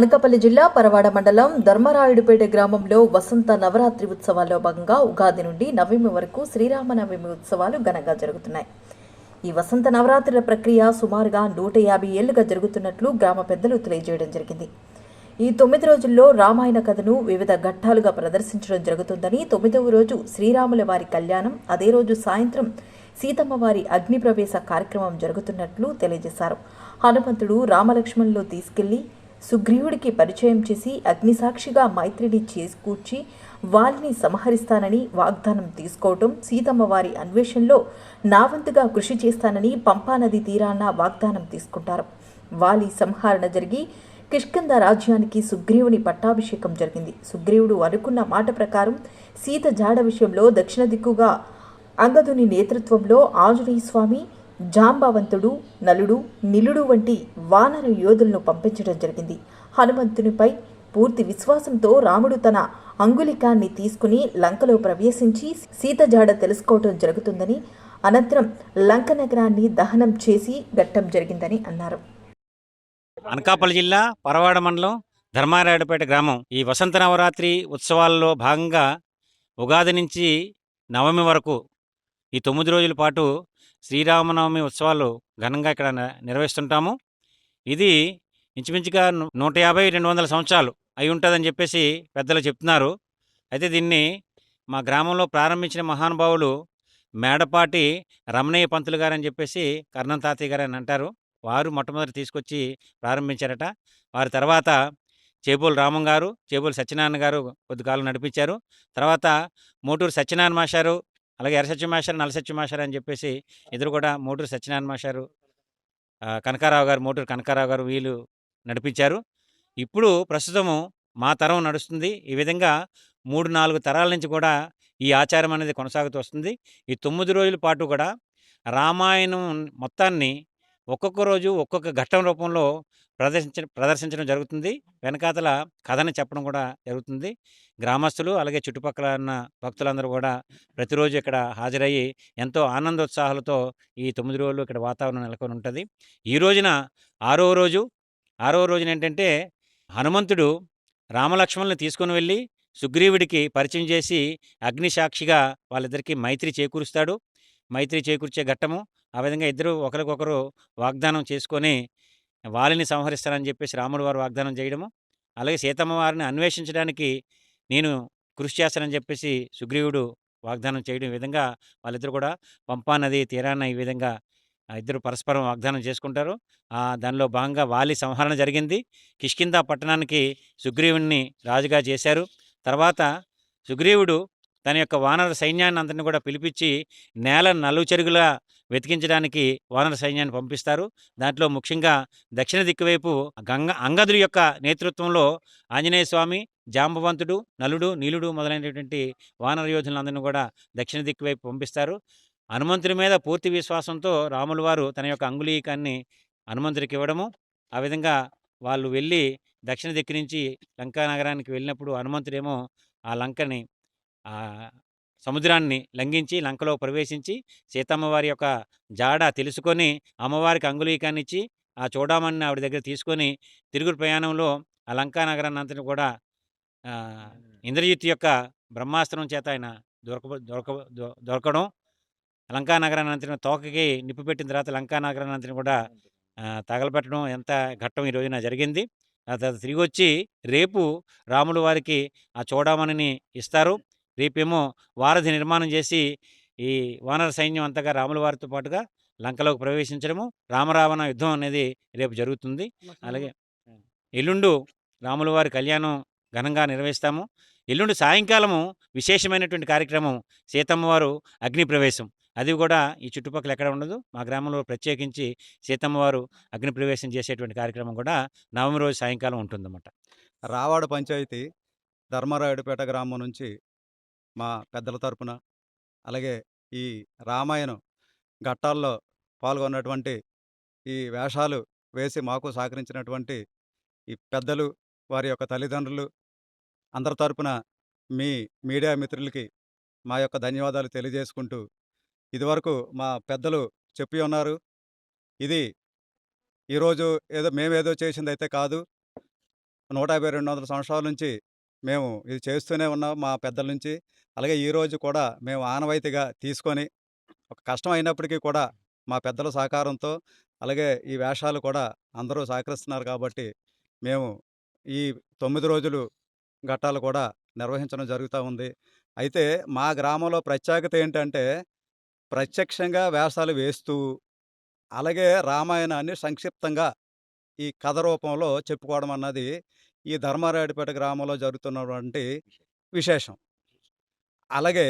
అనకాపల్లి జిల్లా పరవాడ మండలం ధర్మరాయుడుపేట గ్రామంలో వసంత నవరాత్రి ఉత్సవాల్లో భాగంగా ఉగాది నుండి నవమి వరకు శ్రీరామనవమి ఉత్సవాలు ఘనంగా జరుగుతున్నాయి. ఈ వసంత నవరాత్రుల ప్రక్రియ సుమారుగా నూట యాభై ఏళ్ళుగా జరుగుతున్నట్లు గ్రామ పెద్దలు తెలియజేయడం జరిగింది. ఈ తొమ్మిది రోజుల్లో రామాయణ కథను వివిధ ఘట్టాలుగా ప్రదర్శించడం జరుగుతుందని తొమ్మిదవ రోజు శ్రీరాముల వారి కళ్యాణం అదే రోజు సాయంత్రం సీతమ్మ వారి అగ్ని ప్రవేశ కార్యక్రమం జరుగుతున్నట్లు తెలియజేశారు. హనుమంతుడు రామలక్ష్మణులు తీసుకెళ్ళి సుగ్రీవుడికి పరిచయం చేసి అగ్నిసాక్షిగా మైత్రిని చేకూర్చి వాలిని సంహరిస్తానని వాగ్దానం తీసుకోవటం సీతమ్మ వారి అన్వేషణలో నా వంతుగా కృషి చేస్తానని పంపానది తీరాన వాగ్దానం తీసుకుంటారు. వాలి సంహరణ జరిగి కిష్కంద రాజ్యానికి సుగ్రీవుని పట్టాభిషేకం జరిగింది. సుగ్రీవుడు అనుకున్న మాట ప్రకారం సీత జాడ విషయంలో దక్షిణ దిక్కుగా అంగదుని నేతృత్వంలో ఆంజనేయ స్వామి జాంబవంతుడు నలుడు నిలుడు వంటి వానర యోధులను పంపించడం జరిగింది. హనుమంతునిపై పూర్తి విశ్వాసంతో రాముడు తన అంగులికాన్ని తీసుకుని లంకలో ప్రవేశించి సీత జాడ తెలుసుకోవటం జరుగుతుందని అనంతరం లంక నగరాన్ని దహనం చేసి ఘట్టం జరిగిందని అన్నారు. అనకాపల్లి జిల్లా పరవాడ మండలం ధర్మారాయుడుపేట గ్రామం. ఈ వసంత నవరాత్రి ఉత్సవాల్లో భాగంగా ఉగాది నుంచి నవమి వరకు ఈ తొమ్మిది రోజుల పాటు శ్రీరామనవమి ఉత్సవాలు ఘనంగా ఇక్కడ నిర్వహిస్తుంటాము. ఇది ఇంచుమించుగా నూట యాభై రెండు వందల సంవత్సరాలు అయి ఉంటుందని చెప్పేసి పెద్దలు చెప్తున్నారు. అయితే దీన్ని మా గ్రామంలో ప్రారంభించిన మహానుభావులు మేడపాటి రమణయ్య పంతులు గారని చెప్పేసి కర్ణం తాతయ్య గారు అని అంటారు. వారు మొట్టమొదటి తీసుకొచ్చి ప్రారంభించారట. వారి తర్వాత చేబోలు రామం గారు చేబోలు సత్యనారాయణ గారు కొద్దికాలం నడిపించారు. తర్వాత మోటూరు సత్యనారాయణ మాస్టారు అలాగే ఎర్ర సత్యమాషారు నల్ల సత్యమాషారు అని చెప్పేసి ఇద్దరు కూడా మోటూరు సత్యనారాయణ మాషారు కనకారావు గారు మోటూరు కనకారావు గారు వీళ్ళు నడిపించారు. ఇప్పుడు ప్రస్తుతము మా తరం నడుస్తుంది. ఈ విధంగా మూడు నాలుగు తరాల నుంచి కూడా ఈ ఆచారం అనేది కొనసాగుతూ వస్తుంది. ఈ తొమ్మిది రోజుల పాటు కూడా రామాయణం మొత్తాన్ని ఒక్కొక్క రోజు ఒక్కొక్క ఘట్టం రూపంలో ప్రదర్శించ ప్రదర్శించడం జరుగుతుంది. వెనకాతల కథను చెప్పడం కూడా జరుగుతుంది. గ్రామస్తులు అలాగే చుట్టుపక్కల ఉన్న భక్తులందరూ కూడా ప్రతిరోజు ఇక్కడ హాజరయ్యి ఎంతో ఆనందోత్సాహాలతో ఈ తొమ్మిది రోజులు ఇక్కడ వాతావరణం నెలకొని ఉంటుంది. ఈ రోజున ఆరో రోజు ఆరో రోజున ఏంటంటే హనుమంతుడు రామలక్ష్మణుని తీసుకొని వెళ్ళి సుగ్రీవుడికి పరిచయం చేసి అగ్నిసాక్షిగా వాళ్ళిద్దరికీ మైత్రి చేకూరుస్తాడు. మైత్రి చేకూర్చే ఘట్టము. ఆ విధంగా ఇద్దరు ఒకరికొకరు వాగ్దానం చేసుకొని వాలిని సంహరిస్తానని చెప్పేసి రాముడు వారు వాగ్దానం చేయడము. అలాగే సీతమ్మ వారిని అన్వేషించడానికి నేను కృషి చేస్తానని చెప్పేసి సుగ్రీవుడు వాగ్దానం చేయడం ఈ విధంగా వాళ్ళిద్దరు కూడా పంపా నది తీరాన ఈ విధంగా ఇద్దరు పరస్పరం వాగ్దానం చేసుకుంటారు. దానిలో భాగంగా వాలి సంహరణ జరిగింది. కిష్కింద పట్టణానికి సుగ్రీవుణ్ణి రాజుగా చేశారు. తర్వాత సుగ్రీవుడు తన యొక్క వానర సైన్యాన్ని అంతని కూడా పిలిపించి నేల నలుచెరుగులా వెతికించడానికి వానర సైన్యాన్ని పంపిస్తారు. దాంట్లో ముఖ్యంగా దక్షిణ దిక్కువైపు గంగ అంగదుడి యొక్క నేతృత్వంలో ఆంజనేయ స్వామి జాంబవంతుడు నలుడు నీలుడు మొదలైనటువంటి వానర యోధులందరినీ కూడా దక్షిణ దిక్కు వైపు పంపిస్తారు. హనుమంతుడి మీద పూర్తి విశ్వాసంతో రాముల వారు తన యొక్క అంగుళీకాన్ని హనుమంతుడికి ఇవ్వడము. ఆ విధంగా వాళ్ళు వెళ్ళి దక్షిణ దిక్కు నుంచి లంకా నగరానికి వెళ్ళినప్పుడు హనుమంతుడేమో ఆ లంకని సముద్రాన్ని లంఘించి లంకలో ప్రవేశించి సీతమ్మ వారి యొక్క జాడ తెలుసుకొని అమ్మవారికి అంగుళీకాన్ని ఇచ్చి ఆ చూడమని ఆవిడ దగ్గర తీసుకొని తిరుగు ప్రయాణంలో ఆ లంకా నగరాన్ని అంతటి కూడా ఇంద్రజిత్ యొక్క బ్రహ్మాస్త్రం చేత ఆయన దొరక దొరక దొ- దొరకడం లంకా నగరాన్ని అంతటి తోకకి నిప్పు పెట్టిన తర్వాత లంకా నగరాన్ని అంతటి కూడా ఆ, తగలబెట్టడం ఎంత ఘట్టం ఈ రోజున జరిగింది. తిరిగి వచ్చి రేపు రాములు వారికి ఆ చూడమని ఇస్తారు. రేపేమో వారధి నిర్మాణం చేసి ఈ వానర సైన్యం అంతగా రాముల వారితో పాటుగా లంకలోకి ప్రవేశించడము రామరావణ యుద్ధం అనేది రేపు జరుగుతుంది. అలాగే ఎల్లుండు రాముల వారి కళ్యాణం ఘనంగా నిర్వహిస్తాము. ఎల్లుండి సాయంకాలము విశేషమైనటువంటి కార్యక్రమం సీతమ్మ వారు అగ్ని ప్రవేశం అది కూడా ఈ చుట్టుపక్కల ఎక్కడ ఉండదు మా గ్రామంలో ప్రత్యేకించి సీతమ్మ వారు అగ్ని ప్రవేశం చేసేటువంటి కార్యక్రమం కూడా నవమి రోజు సాయంకాలం ఉంటుందన్నమాట. రావాడ పంచాయతీ ధర్మారాయుడుపేట గ్రామం నుంచి మా పెద్దల తరపున అలాగే ఈ రామాయణం ఘట్టాల్లో పాల్గొన్నటువంటి ఈ వేషాలు వేసి మాకు సహకరించినటువంటి ఈ పెద్దలు వారి యొక్క తల్లిదండ్రులు అందరి తరపున మీ మీడియా మిత్రులకి మా యొక్క ధన్యవాదాలు తెలియజేసుకుంటూ ఇదివరకు మా పెద్దలు చెప్పి ఉన్నారు. ఇది ఈరోజు ఏదో మేమేదో చేసింది అయితే కాదు. నూట యాభై రెండు వందల సంవత్సరాల నుంచి మేము ఇది చేస్తూనే ఉన్నాం మా పెద్దల నుంచి. అలాగే ఈరోజు కూడా మేము ఆనవాయితీగా తీసుకొని ఒక కష్టం అయినప్పటికీ కూడా మా పెద్దల సహకారంతో అలాగే ఈ వేషాలు కూడా అందరూ సహకరిస్తున్నారు కాబట్టి మేము ఈ తొమ్మిది రోజులు ఘట్టాలు కూడా నిర్వహించడం జరుగుతూ ఉంది. అయితే మా గ్రామంలో ప్రత్యేకత ఏంటంటే ప్రత్యక్షంగా వేషాలు వేస్తూ అలాగే రామాయణాన్ని సంక్షిప్తంగా ఈ కథ రూపంలో చెప్పుకోవడం అన్నది ఈ ధర్మారాయుడుపేట గ్రామంలో జరుగుతున్నటువంటి విశేషం. అలాగే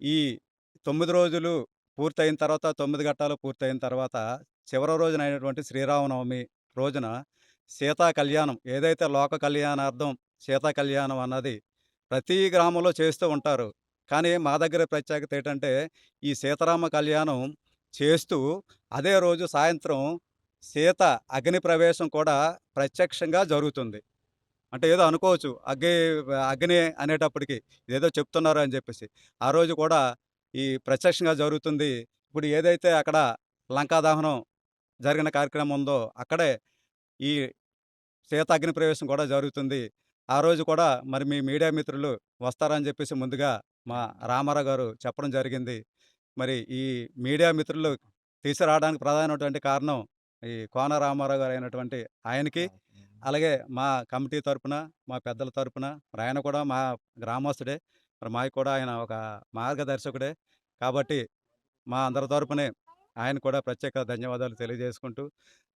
ఈ తొమ్మిది రోజులు పూర్తయిన తర్వాత తొమ్మిది ఘట్టాలు పూర్తయిన తర్వాత చివరి రోజున అయినటువంటి శ్రీరామనవమి రోజున సీతా కళ్యాణం ఏదైతే లోక కళ్యాణార్థం సీతా కళ్యాణం అన్నది ప్రతి గ్రామంలో చేస్తూ ఉంటారు. కానీ మా దగ్గర ప్రత్యేకత ఏంటంటే ఈ సీతారామ కళ్యాణం చేస్తూ అదే రోజు సాయంత్రం సీత అగ్ని ప్రవేశం కూడా ప్రత్యక్షంగా జరుగుతుంది. అంటే ఏదో అనుకోవచ్చు. అగ్ని అగ్ని అనేటప్పటికి ఏదో చెప్తున్నారు అని చెప్పేసి. ఆ రోజు కూడా ఈ ప్రత్యక్షంగా జరుగుతుంది. ఇప్పుడు ఏదైతే అక్కడ లంకాదహనం జరిగిన కార్యక్రమం ఉందో అక్కడే ఈ సీత అగ్ని ప్రవేశం కూడా జరుగుతుంది. ఆ రోజు కూడా మరి మీ మీడియా మిత్రులు వస్తారని చెప్పేసి ముందుగా మా రామారావు గారు చెప్పడం జరిగింది. మరి ఈ మీడియా మిత్రులు తీసుకురావడానికి ప్రధానమైనటువంటి కారణం ఈ కోన రామారావు గారు అయినటువంటి ఆయనకి అలాగే మా కమిటీ తరపున మా పెద్దల తరపున మరి ఆయన కూడా మా గ్రామస్తుడే. మరి మాకు కూడా ఆయన ఒక మార్గదర్శకుడే. కాబట్టి మా అందరి తరపునే ఆయన కూడా ప్రత్యేక ధన్యవాదాలు తెలియజేసుకుంటూ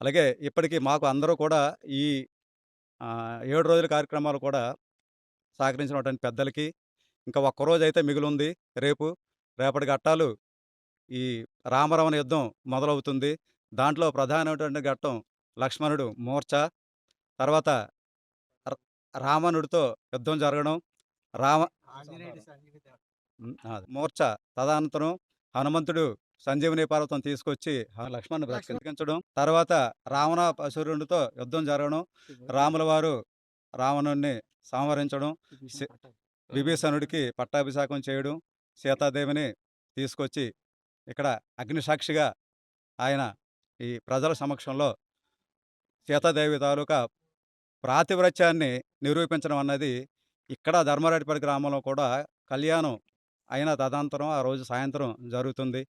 అలాగే ఇప్పటికీ మాకు అందరూ కూడా ఈ ఏడు రోజుల కార్యక్రమాలు కూడా సహకరించినటువంటి పెద్దలకి ఇంకా ఒక్కరోజు అయితే మిగిలి ఉంది రేపు రేపటి ఘట్టాలు ఈ రామరావణ యుద్ధం మొదలవుతుంది. దాంట్లో ప్రధానమైనటువంటి ఘట్టం లక్ష్మణుడు మూర్ఛ తర్వాత రావణుడితో యుద్ధం జరగడం రామ మూర్ఛ తదనంతరం హనుమంతుడు సంజీవని పర్వతం తీసుకొచ్చి లక్ష్మణుని బ్రతికించడం తర్వాత రావణ అసురుడితో యుద్ధం జరగడం రాముల వారు రావణుణ్ణి సంహరించడం విభీషణుడికి పట్టాభిషేకం చేయడం సీతాదేవిని తీసుకొచ్చి ఇక్కడ అగ్నిసాక్షిగా ఆయన ఈ ప్రజల సమక్షంలో సీతాదేవి తాలూకా ప్రాతివ్రత్యాన్ని నిరూపించడం అన్నది ఇక్కడ ధర్మారెడ్డిపల్లి గ్రామంలో కూడా కళ్యాణం అయిన తదనంతరం ఆ రోజు సాయంత్రం జరుగుతుంది.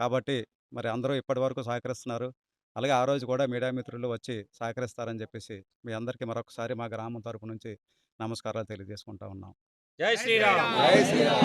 కాబట్టి మరి అందరూ ఇప్పటి వరకు సహకరిస్తున్నారు. అలాగే ఆ రోజు కూడా మీడియా మిత్రులు వచ్చి సహకరిస్తారని చెప్పేసి మీ అందరికీ మరొకసారి మా గ్రామం తరపు నుంచి నమస్కారాలు తెలియజేసుకుంటా ఉన్నాం. జై శ్రీరామ్. జై శ్రీరామ్.